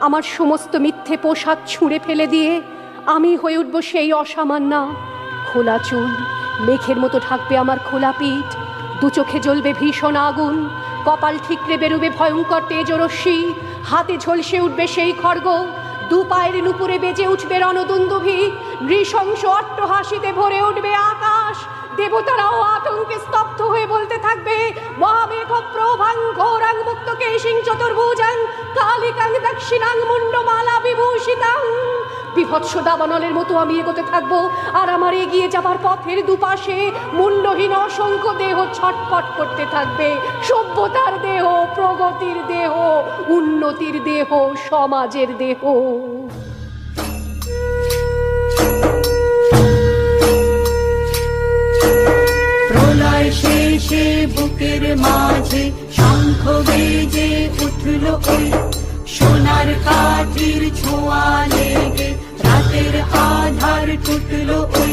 আমার সমস্ত মিথ্যে পোশাক ছুঁড়ে ফেলে দিয়ে আমি হয়ে উঠব সেই অসামান্য খোলা চুল, মেঘের মতো ঢাকবে আমার খোলা পিঠ, দু চোখে জ্বলবে ভীষণ আগুন, কপাল ঠিকরে বেরোবে ভয়ঙ্কর তেজরশ্মি, হাতে ঝলসে উঠবে সেই খড়গ, দু পায়ের নুপুরে বেজে উঠবে রণদুন্দুভি নৃশংস অট্টহাসিতে ভরে উঠবে আকাশ। দেবতারাও আতঙ্কে স্তব্ধ হয়ে বলতে থাকবে, মহামেঘ প্রভাং ঘোরাং মুক্ত কেশিং চতুর্ভুজাং কালিকাং দক্ষিণাং মুন্ডমালা বিভূষিতাং। বিভৎস দাবানলের মতো আমি এগোতে থাকব, আর আমার এগিয়ে যাবার পথের দুপাশে মুন্ডহীন অসংখ্য দেহ ছটফট করতে থাকবে। সভ্যতার দেহ, প্রগতির দেহ, উন্নতির দেহ, সমাজের দেহ। মাঝে শঙ্খ বেজে উঠল ওই সোনার কাঠির ছোঁয়া লেগে রাতের আধার টুটল ওই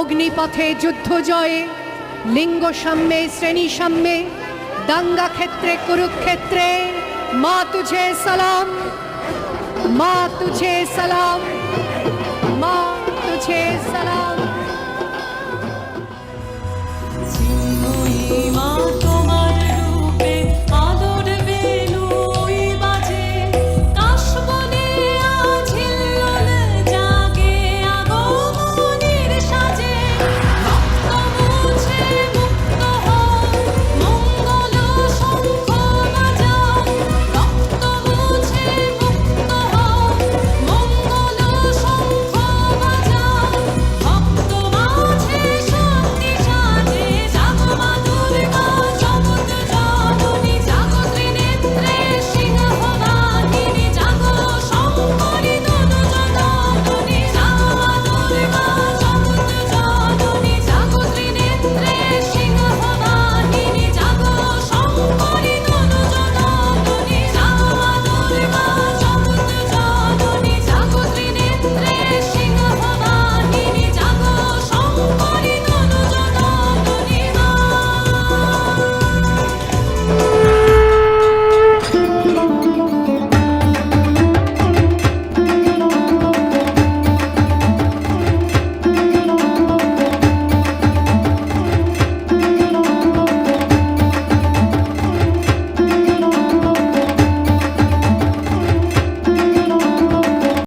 অগ্নিপথে যুদ্ধ জয়ে, লিঙ্গ সাম্যে, শ্রেণি সাম্যে, দাঙ্গা ক্ষেত্রে, কুরুক্ষেত্রে, মা তুঝে সালাম, মা তুঝে সালাম, মা তুঝে সালাম।